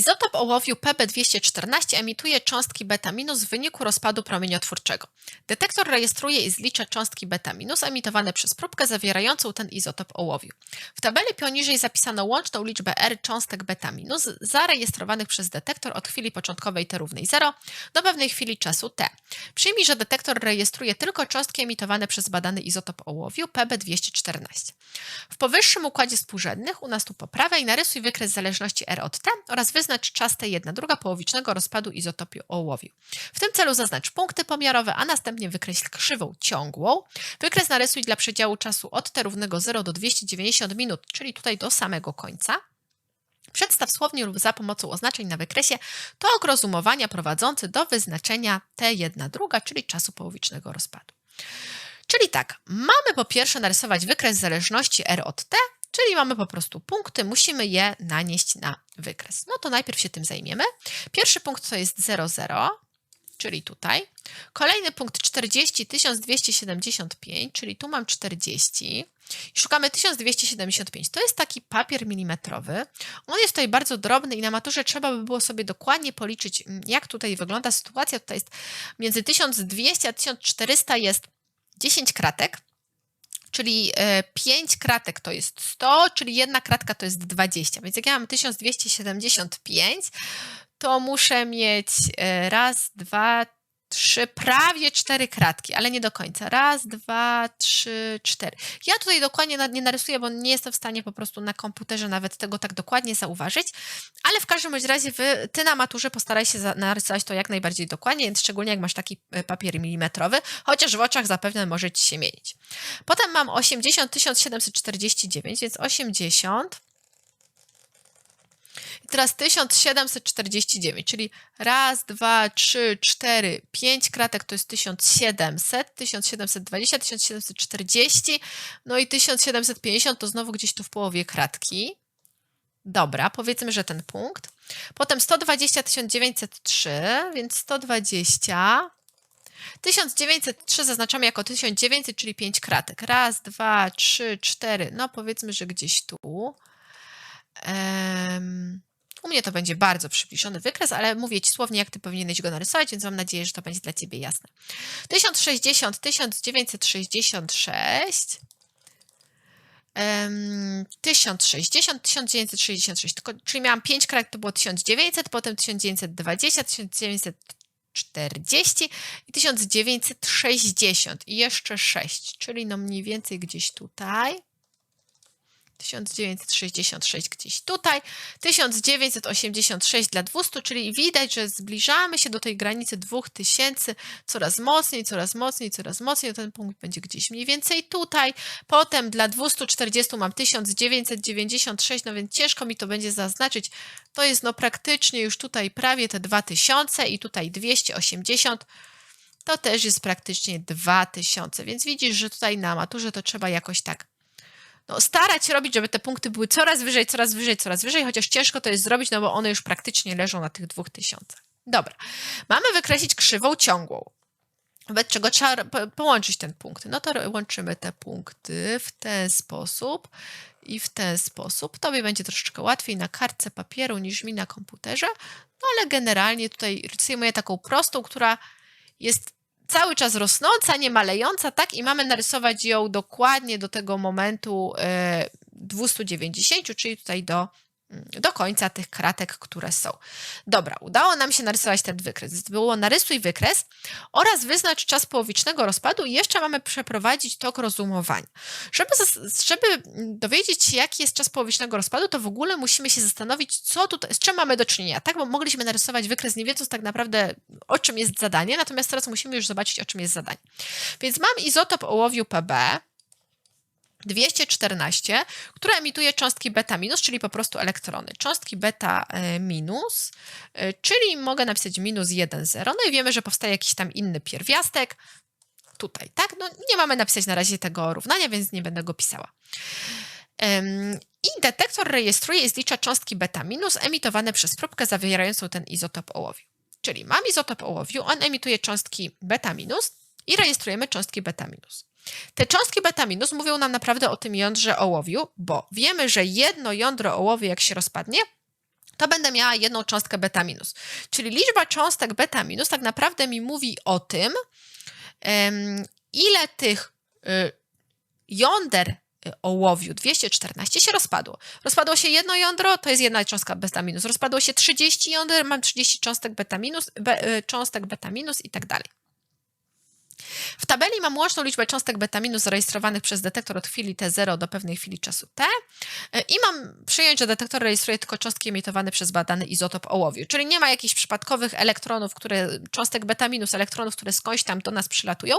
Izotop ołowiu Pb214 emituje cząstki beta- w wyniku rozpadu promieniotwórczego. Detektor rejestruje i zlicza cząstki beta- emitowane przez próbkę zawierającą ten izotop ołowiu. W tabeli poniżej zapisano łączną liczbę R cząstek beta- zarejestrowanych przez detektor od chwili początkowej t równej 0 do pewnej chwili czasu t. Przyjmij, że detektor rejestruje tylko cząstki emitowane przez badany izotop ołowiu Pb214. W powyższym układzie współrzędnych, u nas tu po prawej, narysuj wykres zależności R od T oraz wyznacz czas T1 druga połowicznego rozpadu izotopu ołowiu. W tym celu zaznacz punkty pomiarowe, a następnie wykreśl krzywą ciągłą. Wykres narysuj dla przedziału czasu od T równego 0 do 290 minut, czyli tutaj do samego końca. Przedstaw słownie lub za pomocą oznaczeń na wykresie tok rozumowania prowadzący do wyznaczenia T1 druga, czyli czasu połowicznego rozpadu. Czyli tak, mamy po pierwsze narysować wykres zależności R od T, czyli mamy po prostu punkty, musimy je nanieść na wykres. No to najpierw się tym zajmiemy. Pierwszy punkt to jest 0, 0, czyli tutaj. Kolejny punkt 40, 1275, czyli tu mam 40. I szukamy 1275. To jest taki papier milimetrowy. On jest tutaj bardzo drobny i na maturze trzeba by było sobie dokładnie policzyć, jak tutaj wygląda sytuacja. Tutaj jest między 1200 a 1400 jest 10 kratek, czyli 5 kratek to jest 100, czyli jedna kratka to jest 20. Więc jak ja mam 1275, to muszę mieć raz, dwa, trzy, prawie cztery kratki, ale nie do końca. Raz, dwa, trzy, cztery. Ja tutaj dokładnie nie narysuję, bo nie jestem w stanie po prostu na komputerze nawet tego tak dokładnie zauważyć, ale w każdym razie wy, ty na maturze postaraj się narysować to jak najbardziej dokładnie, szczególnie jak masz taki e, papier milimetrowy, chociaż w oczach zapewne może ci się mienić. Potem mam 80 749, więc 80 teraz 1749, czyli raz, dwa, trzy, cztery, pięć kratek to jest 1700, 1720, 1740, no i 1750 to znowu gdzieś tu w połowie kratki. Dobra, powiedzmy, że ten punkt. Potem 120, 1903, więc 120. 1903 zaznaczamy jako 1900, czyli 5 kratek. Raz, dwa, trzy, cztery. No powiedzmy, że gdzieś tu. Mnie to będzie bardzo przybliżony wykres, ale mówię Ci słownie, jak Ty powinieneś go narysować, więc mam nadzieję, że to będzie dla Ciebie jasne. 1060, 1966, um, 1060, 1966, czyli miałam 5 kratek, to było 1900, potem 1920, 1940 i 1960 i jeszcze 6, czyli no mniej więcej gdzieś tutaj. 1966 gdzieś tutaj, 1986 dla 200, czyli widać, że zbliżamy się do tej granicy 2000 coraz mocniej, coraz mocniej, coraz mocniej. Ten punkt będzie gdzieś mniej więcej tutaj. Potem dla 240 mam 1996, no więc ciężko mi to będzie zaznaczyć. To jest no praktycznie już tutaj prawie te 2000 i tutaj 280 to też jest praktycznie 2000, więc widzisz, że tutaj na maturze to trzeba jakoś tak no, starać się robić, żeby te punkty były coraz wyżej, coraz wyżej, coraz wyżej, chociaż ciężko to jest zrobić, no bo one już praktycznie leżą na tych dwóch tysiącach. Dobra, mamy wykreślić krzywą ciągłą, wobec czego trzeba połączyć ten punkt. No to łączymy te punkty w ten sposób i w ten sposób. Tobie będzie troszeczkę łatwiej na kartce papieru niż mi na komputerze, no ale generalnie tutaj rysujemy taką prostą, która jest cały czas rosnąca, nie malejąca, tak? I mamy narysować ją dokładnie do tego momentu 290, e, czyli tutaj do do końca tych kratek, które są. Dobra, udało nam się narysować ten wykres. Było narysuj wykres oraz wyznacz czas połowicznego rozpadu i jeszcze mamy przeprowadzić tok rozumowania. Żeby, żeby dowiedzieć się, jaki jest czas połowicznego rozpadu, to w ogóle musimy się zastanowić, co tutaj, z czym mamy do czynienia, tak? Bo mogliśmy narysować wykres nie wiedząc tak naprawdę, o czym jest zadanie, natomiast teraz musimy już zobaczyć, o czym jest zadanie. Więc mam izotop ołowiu Pb, 214, która emituje cząstki beta minus, czyli po prostu elektrony. Cząstki beta e, minus, e, czyli mogę napisać minus 1, 0. No i wiemy, że powstaje jakiś tam inny pierwiastek. Tutaj, tak? No nie mamy napisać na razie tego równania, więc nie będę go pisała. I detektor rejestruje i zlicza cząstki beta minus emitowane przez próbkę zawierającą ten izotop ołowiu. Czyli mam izotop ołowiu, on emituje cząstki beta minus i rejestrujemy cząstki beta minus. Te cząstki beta-minus mówią nam naprawdę o tym jądrze ołowiu, bo wiemy, że jedno jądro ołowiu, jak się rozpadnie, to będę miała jedną cząstkę beta minus. Czyli liczba cząstek beta minus tak naprawdę mi mówi o tym, ile tych y, jąder y, ołowiu 214 się rozpadło. Rozpadło się jedno jądro, to jest jedna cząstka beta minus. Rozpadło się 30 jąder, mam 30 cząstek beta minus, be, y, cząstek beta minus i tak dalej. W tabeli mam łączną liczbę cząstek beta minus zarejestrowanych przez detektor od chwili T0 do pewnej chwili czasu T y, i mam przyjąć, że detektor rejestruje tylko cząstki emitowane przez badany izotop ołowiu, czyli nie ma jakichś przypadkowych elektronów, które, cząstek beta minus, elektronów, które skądś tam do nas przylatują,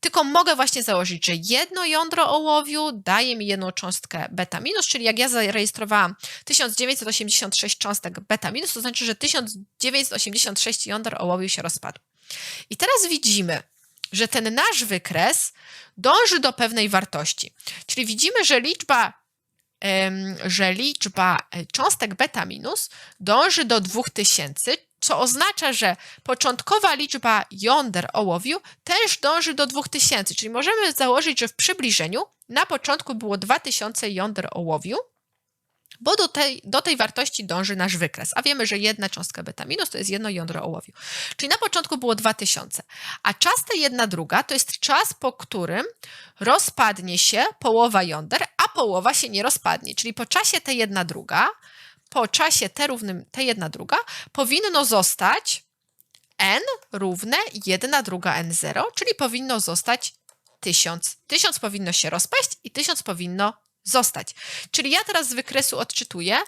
tylko mogę właśnie założyć, że jedno jądro ołowiu daje mi jedną cząstkę beta minus, czyli jak ja zarejestrowałam 1986 cząstek beta minus, to znaczy, że 1986 jąder ołowiu się rozpadło. I teraz widzimy, że ten nasz wykres dąży do pewnej wartości. Czyli widzimy, że liczba, że liczba e, cząstek beta minus dąży do 2000, co oznacza, że początkowa liczba jąder ołowiu też dąży do 2000, czyli możemy założyć, że w przybliżeniu na początku było 2000 jąder ołowiu, bo do tej, do tej wartości dąży nasz wykres. A wiemy, że jedna cząstka beta minus to jest jedno jądro ołowiu. Czyli na początku było 2000, a czas ta jedna druga to jest czas, po którym rozpadnie się połowa jąder, a połowa się nie rozpadnie. Czyli po czasie ta jedna druga, po czasie t równym t jedna druga powinno zostać n równe 1 druga n0, czyli powinno zostać 1000. 1000 powinno się rozpaść i 1000 powinno zostać. Czyli ja teraz z wykresu odczytuję,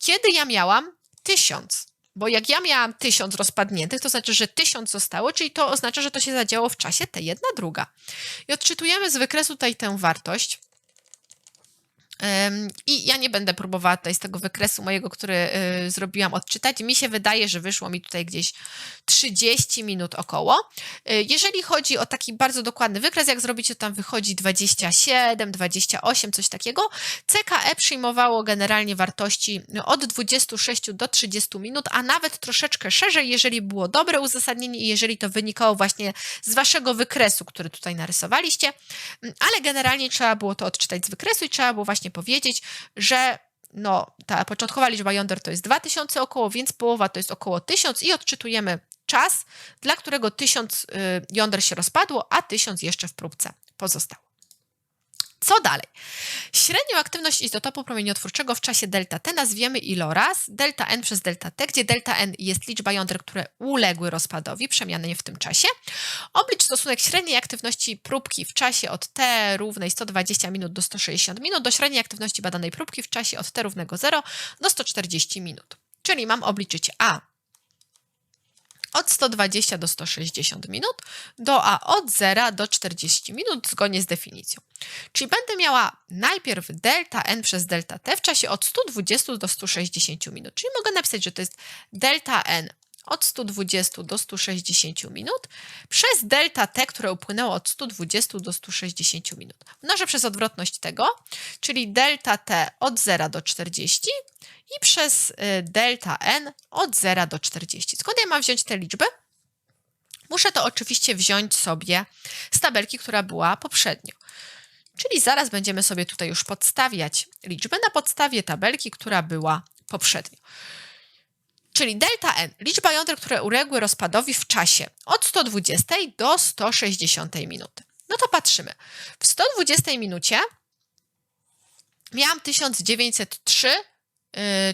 kiedy ja miałam 1000. Bo jak ja miałam 1000 rozpadniętych, to znaczy, że 1000 zostało, czyli to oznacza, że to się zadziało w czasie T jedna druga. I odczytujemy z wykresu tutaj tę wartość. I ja nie będę próbowała tutaj z tego wykresu mojego, który y, zrobiłam, odczytać. Mi się wydaje, że wyszło mi tutaj gdzieś 30 minut około. Y, jeżeli chodzi o taki bardzo dokładny wykres, jak zrobicie, to tam wychodzi 27, 28, coś takiego. CKE przyjmowało generalnie wartości od 26 do 30 minut, a nawet troszeczkę szerzej, jeżeli było dobre uzasadnienie i jeżeli to wynikało właśnie z waszego wykresu, który tutaj narysowaliście. Ale generalnie trzeba było to odczytać z wykresu i trzeba było właśnie powiedzieć, że no, ta początkowa liczba jąder to jest 2000 około, więc połowa to jest około 1000 i odczytujemy czas, dla którego 1000 y, jąder się rozpadło, a 1000 jeszcze w próbce pozostało. Co dalej? Średnią aktywność izotopu promieniotwórczego w czasie delta T nazwiemy iloraz delta N przez delta T, gdzie delta N jest liczba jąder, które uległy rozpadowi, przemianie w tym czasie. Oblicz stosunek średniej aktywności próbki w czasie od T równej 120 minut do 160 minut do średniej aktywności badanej próbki w czasie od T równego 0 do 140 minut. Czyli mam obliczyć A od 120 do 160 minut, do A od 0 do 40 minut zgodnie z definicją. Czyli będę miała najpierw delta n przez delta t w czasie od 120 do 160 minut. Czyli mogę napisać, że to jest delta n od 120 do 160 minut przez delta t, które upłynęło od 120 do 160 minut. Mnożę przez odwrotność tego, czyli delta t od 0 do 40 i przez y, delta n od 0 do 40. Skąd ja mam wziąć te liczby? Muszę to oczywiście wziąć sobie z tabelki, która była poprzednio. Czyli zaraz będziemy sobie tutaj już podstawiać liczbę na podstawie tabelki, która była poprzednio. Czyli delta n, liczba jąder, które uległy rozpadowi w czasie od 120 do 160 minuty. No to patrzymy. W 120 minucie miałam 1903 Y,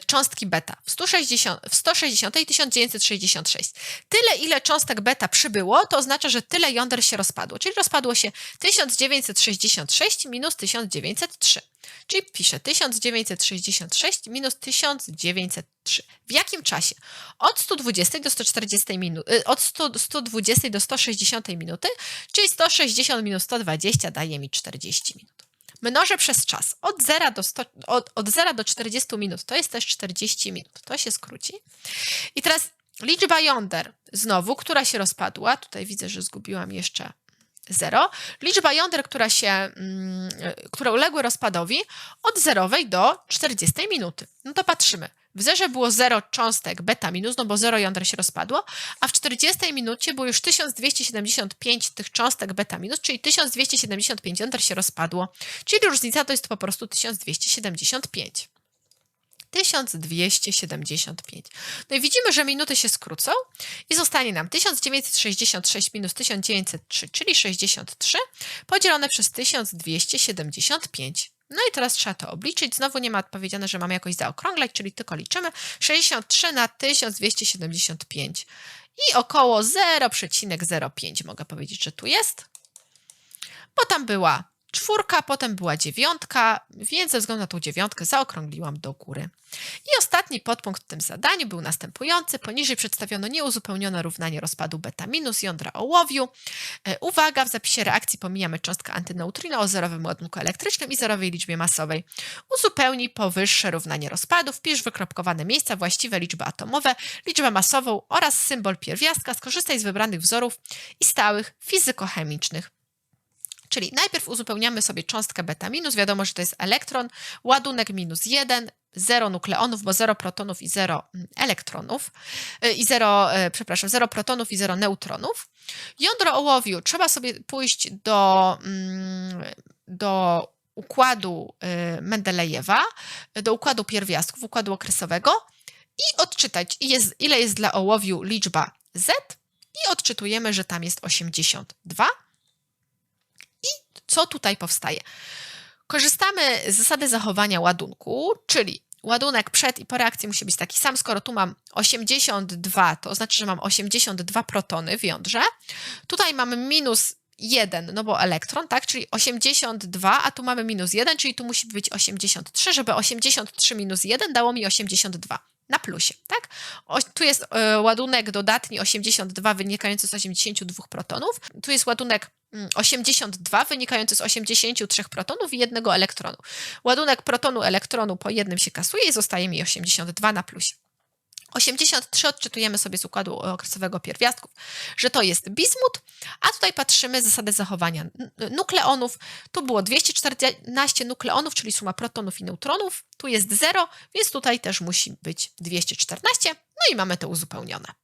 cząstki beta w, 160, w 160 i 1966. Tyle, ile cząstek beta przybyło, to oznacza, że tyle jąder się rozpadło. Czyli rozpadło się 1966 minus 1903. Czyli piszę 1966 minus 1903. W jakim czasie? Od 120 do 140 minut, y, od 100, 120 do 160 minuty, czyli 160 minus 120 daje mi 40 minut mnożę przez czas. Od 0 do, 100, od, od 0 do 40 minut, to jest też 40 minut, to się skróci. I teraz liczba jąder, znowu, która się rozpadła, tutaj widzę, że zgubiłam jeszcze 0, liczba jąder, która się, mm, które uległy rozpadowi od 0 do 40 minuty. No to patrzymy. W zerze było 0 cząstek beta minus, no bo 0 jąder się rozpadło, a w 40 minucie było już 1275 tych cząstek beta minus, czyli 1275 jąder się rozpadło. Czyli różnica to jest po prostu 1275. 1275. No i widzimy, że minuty się skrócą i zostanie nam 1966 minus 1903, czyli 63, podzielone przez 1275. No i teraz trzeba to obliczyć. Znowu nie ma odpowiedziane, że mamy jakoś zaokrąglać, czyli tylko liczymy. 63 na 1275 i około 0,05 mogę powiedzieć, że tu jest, bo tam była czwórka, potem była dziewiątka, więc ze względu na tą dziewiątkę zaokrągliłam do góry. I ostatni podpunkt w tym zadaniu był następujący. Poniżej przedstawiono nieuzupełnione równanie rozpadu beta minus jądra ołowiu. E, uwaga, w zapisie reakcji pomijamy cząstkę antyneutrino o zerowym ładunku elektrycznym i zerowej liczbie masowej. Uzupełnij powyższe równanie rozpadu, wpisz wykropkowane miejsca właściwe liczby atomowe, liczbę masową oraz symbol pierwiastka. Skorzystaj z wybranych wzorów i stałych fizykochemicznych. Czyli najpierw uzupełniamy sobie cząstkę beta minus, wiadomo, że to jest elektron, ładunek minus 1, 0 nukleonów, bo 0 protonów i 0 mm, elektronów, y, i 0, y, przepraszam, 0 protonów i 0 neutronów. Jądro ołowiu trzeba sobie pójść do, mm, do układu y, Mendelejewa, do układu pierwiastków, układu okresowego i odczytać, ile jest dla ołowiu liczba Z i odczytujemy, że tam jest 82 co tutaj powstaje? Korzystamy z zasady zachowania ładunku, czyli ładunek przed i po reakcji musi być taki sam. Skoro tu mam 82, to oznacza, że mam 82 protony w jądrze. Tutaj mamy minus 1, no bo elektron, tak, czyli 82, a tu mamy minus 1, czyli tu musi być 83, żeby 83 minus 1 dało mi 82 na plusie, tak? O, tu jest y, ładunek dodatni 82 wynikający z 82 protonów, tu jest ładunek 82 mm, wynikający z 83 protonów i jednego elektronu. Ładunek protonu elektronu po jednym się kasuje i zostaje mi 82 na plusie. 83 odczytujemy sobie z układu okresowego pierwiastków, że to jest bizmut, a tutaj patrzymy zasadę zachowania nukleonów. Tu było 214 nukleonów, czyli suma protonów i neutronów. Tu jest 0, więc tutaj też musi być 214. No i mamy to uzupełnione.